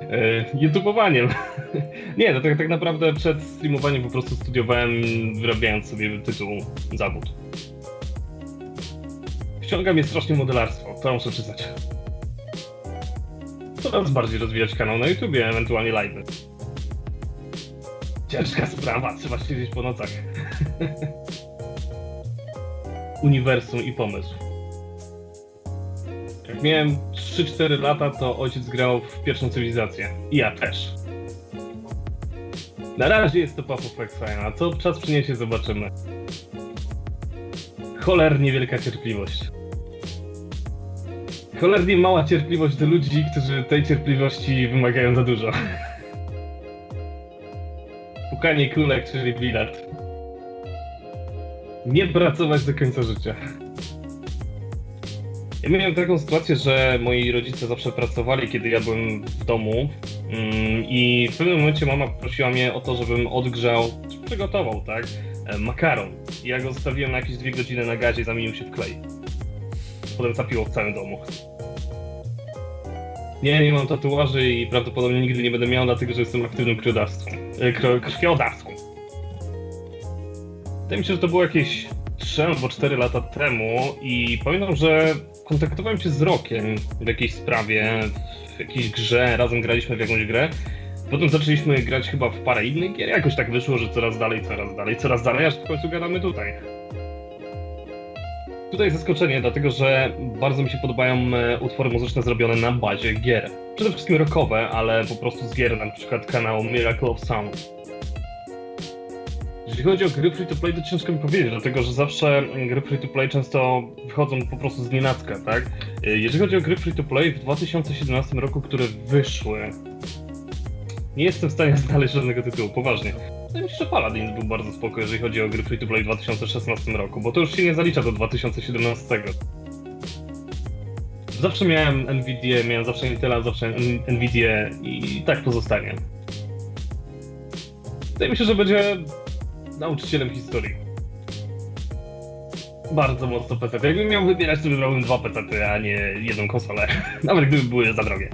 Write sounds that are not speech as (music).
e, YouTubeowaniem. (laughs) Nie, no tak, tak naprawdę przed streamowaniem po prostu studiowałem, wyrabiając sobie tytuł zawód. Ściąga mnie strasznie modelarstwo, to muszę przyznać. Coraz bardziej rozwijać kanał na YouTubie, ewentualnie live. Ciężka sprawa, trzeba siedzieć po nocach. (laughs) Uniwersum i pomysł. Miałem 3-4 lata, to ojciec grał w pierwszą cywilizację. I ja też. Na razie jest to Path of Exile, a co czas przyniesie, zobaczymy. Cholernie wielka cierpliwość. Cholernie mała cierpliwość do ludzi, którzy tej cierpliwości wymagają za dużo. (laughs) Pukanie kulek, czyli bilard. Nie pracować do końca życia. Ja miałem taką sytuację, że moi rodzice zawsze pracowali, kiedy ja byłem w domu mm, i w pewnym momencie mama prosiła mnie o to, żebym odgrzał, przygotował, tak, e, makaron. I ja go zostawiłem na jakieś dwie godziny na gazie i zamienił się w klej. Potem zapiło w całym domu. Nie, nie mam tatuaży i prawdopodobnie nigdy nie będę miał, dlatego że jestem aktywnym krwiodawcą. E, krwiodawcą. Wydaje mi się, że to było jakieś 3 albo 4 lata temu i pamiętam, że kontaktowałem się z Rokiem w jakiejś sprawie, w jakiejś grze, razem graliśmy w jakąś grę. Potem zaczęliśmy grać chyba w parę innych gier, jakoś tak wyszło, że coraz dalej, coraz dalej, coraz dalej, aż w końcu gadamy tutaj. Tutaj zaskoczenie, dlatego że bardzo mi się podobają e, utwory muzyczne zrobione na bazie gier. Przede wszystkim rockowe, ale po prostu z gier, na przykład kanał Miracle of Sound. Jeśli chodzi o gry free to play, to ciężko mi powiedzieć, dlatego że zawsze gry free to play często wychodzą po prostu z nienacka, tak? Jeżeli chodzi o gry free to play w 2017 roku, które wyszły, nie jestem w stanie (laughs) znaleźć żadnego tytułu, poważnie. Wydaje mi się, że Paladins był bardzo spoko, jeżeli chodzi o gry free to play w 2016 roku, bo to już się nie zalicza do 2017. Zawsze miałem Nvidia, miałem zawsze Intela, zawsze Nvidia i tak pozostanie. Wydaje mi się, że będzie nauczycielem historii. Bardzo mocno PC. Jakbym miał wybierać, to wybrałbym dwa PC, a nie jedną konsolę. (laughs) Nawet gdyby były za drogie.